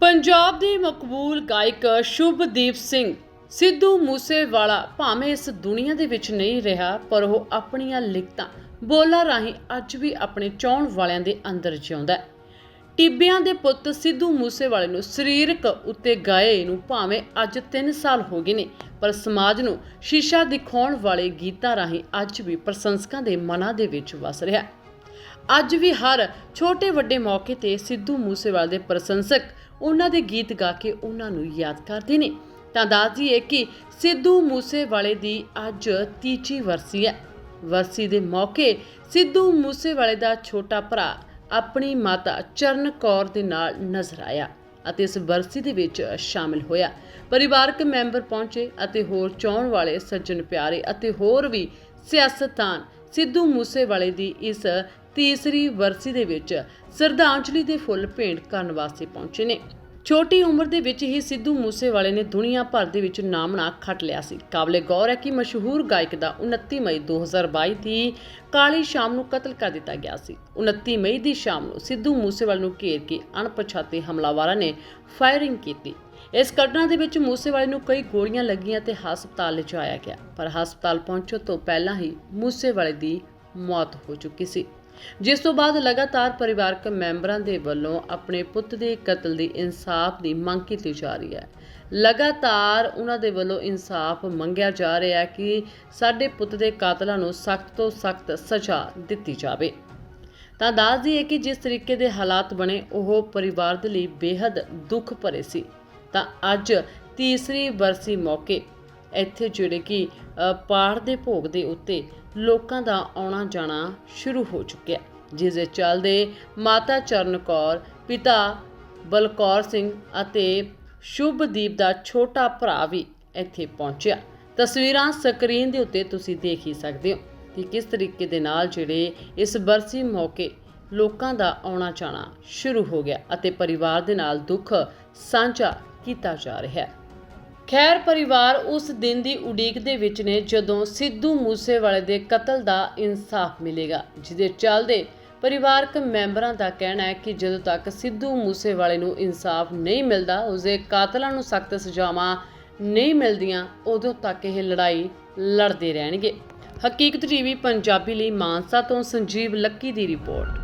ਪੰਜਾਬ ਦੇ ਮਕਬੂਲ ਗਾਇਕ ਸ਼ੁਭਦੀਪ ਸਿੰਘ ਸਿੱਧੂ ਮੂਸੇਵਾਲਾ ਭਾਵੇਂ ਇਸ ਦੁਨੀਆ ਦੇ ਵਿੱਚ ਨਹੀਂ ਰਿਹਾ, ਪਰ ਉਹ ਆਪਣੀਆਂ ਲਿਖਤਾਂ, ਬੋਲਾਂ ਰਾਹੀਂ ਅੱਜ ਵੀ ਆਪਣੇ ਚਾਹਣ ਵਾਲਿਆਂ ਦੇ ਅੰਦਰ ਜਿਉਂਦਾ ਹੈ। ਟਿੱਬਿਆਂ ਦੇ ਪੁੱਤ ਸਿੱਧੂ ਮੂਸੇਵਾਲੇ ਨੂੰ ਸਰੀਰਕ ਉੱਤੇ ਗਾਏ ਨੂੰ ਭਾਵੇਂ ਅੱਜ 3 ਸਾਲ ਹੋ ਗਏ ਨੇ, ਪਰ ਸਮਾਜ ਨੂੰ ਸ਼ੀਸ਼ਾ ਦਿਖਾਉਣ ਵਾਲੇ ਗੀਤਾਂ ਰਾਹੀਂ ਅੱਜ ਵੀ ਪ੍ਰਸ਼ੰਸਕਾਂ ਦੇ ਮਨਾਂ ਦੇ ਵਿੱਚ ਵਸ ਰਿਹਾ ਹੈ। ਅੱਜ ਵੀ ਹਰ ਛੋਟੇ ਵੱਡੇ ਮੌਕੇ ਤੇ ਸਿੱਧੂ ਮੂਸੇਵਾਲੇ ਦੇ ਪ੍ਰਸ਼ੰਸਕ ਉਹਨਾਂ ਦੇ ਗੀਤ ਗਾ ਕੇ ਉਹਨਾਂ ਨੂੰ ਯਾਦ ਕਰਦੇ ਨੇ। ਤਾਂ ਦੱਸਦੀ ਹੈ ਕਿ ਸਿੱਧੂ ਮੂਸੇਵਾਲੇ ਦੀ ਅੱਜ ਤੀਜੀ ਵਰਸੀ ਹੈ। ਵਰਸੀ ਦੇ ਮੌਕੇ ਸਿੱਧੂ ਮੂਸੇਵਾਲੇ ਦਾ ਛੋਟਾ ਭਰਾ ਆਪਣੀ ਮਾਤਾ ਚਰਨ ਕੌਰ ਦੇ ਨਾਲ ਨਜ਼ਰ ਆਇਆ ਅਤੇ ਇਸ ਵਰਸੀ ਦੇ ਵਿੱਚ ਸ਼ਾਮਿਲ ਹੋਇਆ। ਪਰਿਵਾਰਕ ਮੈਂਬਰ ਪਹੁੰਚੇ ਅਤੇ ਹੋਰ ਚਾਹਣ ਵਾਲੇ ਸੱਜਣ ਪਿਆਰੇ ਅਤੇ ਹੋਰ ਵੀ ਸਿਆਸਤਦਾਨ ਸਿੱਧੂ ਮੂਸੇਵਾਲੇ ਦੀ ਇਸ ਤੀਸਰੀ ਵਰਸੀ ਦੇ ਵਿੱਚ ਸ਼ਰਧਾਂਜਲੀ ਦੇ ਫੁੱਲ ਭੇਂਟ ਕਰਨ ਵਾਸਤੇ ਪਹੁੰਚੇ ਨੇ। ਛੋਟੀ ਉਮਰ ਦੇ ਵਿੱਚ ਹੀ ਸਿੱਧੂ ਮੂਸੇਵਾਲੇ ਨੇ ਦੁਨੀਆ ਭਰ ਦੇ ਵਿੱਚ ਨਾਮਣਾ ਖੱਟ ਲਿਆ ਸੀ। ਕਾਬਲੇ ਗੌਰ ਹੈ ਕਿ ਮਸ਼ਹੂਰ ਗਾਇਕ ਦਾ 29 ਮਈ 2022 ਦੀ ਕਾਲੀ ਸ਼ਾਮ ਨੂੰ ਕਤਲ ਕਰ ਦਿੱਤਾ ਗਿਆ ਸੀ। 29 ਮਈ ਦੀ ਸ਼ਾਮ ਨੂੰ ਸਿੱਧੂ ਮੂਸੇਵਾਲੇ ਨੂੰ ਘੇਰ ਕੇ ਅਣਪਛਾਤੇ ਹਮਲਾਵਰਾਂ ਨੇ ਫਾਇਰਿੰਗ ਕੀਤੀ। ਇਸ ਘਟਨਾ ਦੇ ਵਿੱਚ ਮੂਸੇਵਾਲੇ ਨੂੰ ਕਈ ਗੋਲੀਆਂ ਲੱਗੀਆਂ ਤੇ ਹਸਪਤਾਲ ਲਿਜਾਇਆ ਗਿਆ। ਪਰ ਹਸਪਤਾਲ ਪਹੁੰਚਣ ਤੋਂ ਪਹਿਲਾਂ ਹੀ ਮੂਸੇਵਾਲੇ ਦੀ ਮੌਤ ਹੋ ਚੁੱਕੀ ਸੀ। ਜਿਸ ਤੋਂ ਬਾਅਦ ਲਗਾਤਾਰ ਪਰਿਵਾਰਕ ਮੈਂਬਰਾਂ ਦੇ ਵੱਲੋਂ ਆਪਣੇ ਪੁੱਤ ਦੇ ਕਤਲ ਦੀ ਇਨਸਾਫ ਦੀ ਮੰਗ ਕੀਤੀ ਜਾ ਰਹੀ ਹੈ। ਲਗਾਤਾਰ ਉਹਨਾਂ ਦੇ ਵੱਲੋਂ ਇਨਸਾਫ ਮੰਗਿਆ ਜਾ ਰਿਹਾ ਹੈ ਕਿ ਸਾਡੇ ਪੁੱਤ ਦੇ ਕਾਤਲਾਂ ਨੂੰ ਸਖਤ ਤੋਂ ਸਖਤ ਸਜ਼ਾ ਦਿੱਤੀ ਜਾਵੇ। ਤਾਂ ਦੱਸ ਦਈਏ ਕਿ ਜਿਸ ਤਰੀਕੇ ਦੇ ਹਾਲਾਤ ਬਣੇ, ਉਹ ਪਰਿਵਾਰ ਦੇ ਲਈ ਬੇहद ਦੁੱਖ ਭਰੇ ਸੀ। ਤਾਂ ਅੱਜ ਤੀਸਰੀ ਬਰਸੀ ਮੌਕੇ ਇੱਥੇ ਜਿਹੜੇ ਕਿ ਪਾੜ ਦੇ ਭੋਗ ਦੇ ਉੱਤੇ ਲੋਕਾਂ ਦਾ ਆਉਣਾ ਜਾਣਾ ਸ਼ੁਰੂ ਹੋ ਚੁੱਕਿਆ ਜਿਸ ਦੇ ਚੱਲਦੇ ਮਾਤਾ ਚਰਨ ਕੌਰ, ਪਿਤਾ ਬਲਕੌਰ ਸਿੰਘ ਅਤੇ ਸ਼ੁਭਦੀਪ ਦਾ ਛੋਟਾ ਭਰਾ ਵੀ ਇੱਥੇ ਪਹੁੰਚਿਆ। ਤਸਵੀਰਾਂ ਸਕਰੀਨ ਦੇ ਉੱਤੇ ਤੁਸੀਂ ਦੇਖ ਹੀ ਸਕਦੇ ਹੋ ਕਿ ਕਿਸ ਤਰੀਕੇ ਦੇ ਨਾਲ ਜਿਹੜੇ ਇਸ ਬਰਸੀ ਮੌਕੇ ਲੋਕਾਂ ਦਾ ਆਉਣਾ ਜਾਣਾ ਸ਼ੁਰੂ ਹੋ ਗਿਆ ਅਤੇ ਪਰਿਵਾਰ ਦੇ ਨਾਲ ਦੁੱਖ ਸਾਂਝਾ ਕੀਤਾ ਜਾ ਰਿਹਾ ਹੈ। ਖੈਰ ਪਰਿਵਾਰ ਉਸ ਦਿਨ ਦੀ ਉਡੀਕ ਦੇ ਵਿੱਚ ਨੇ ਜਦੋਂ ਸਿੱਧੂ ਮੂਸੇਵਾਲੇ ਦੇ ਕਤਲ ਦਾ ਇਨਸਾਫ ਮਿਲੇਗਾ, ਜਿਹਦੇ ਚੱਲਦੇ ਪਰਿਵਾਰਕ ਮੈਂਬਰਾਂ ਦਾ ਕਹਿਣਾ ਹੈ ਕਿ ਜਦੋਂ ਤੱਕ ਸਿੱਧੂ ਮੂਸੇਵਾਲੇ ਨੂੰ ਇਨਸਾਫ ਨਹੀਂ ਮਿਲਦਾ, ਉਸਦੇ ਕਾਤਲਾਂ ਨੂੰ ਸਖਤ ਸਜ਼ਾਵਾਂ ਨਹੀਂ ਮਿਲਦੀਆਂ, ਉਦੋਂ ਤੱਕ ਇਹ ਲੜਾਈ ਲੜਦੇ ਰਹਿਣਗੇ। ਹਕੀਕਤ ਟੀਵੀ ਪੰਜਾਬੀ ਲਈ ਮਾਨਸਾ ਤੋਂ ਸੰਜੀਵ ਲੱਕੀ ਦੀ ਰਿਪੋਰਟ।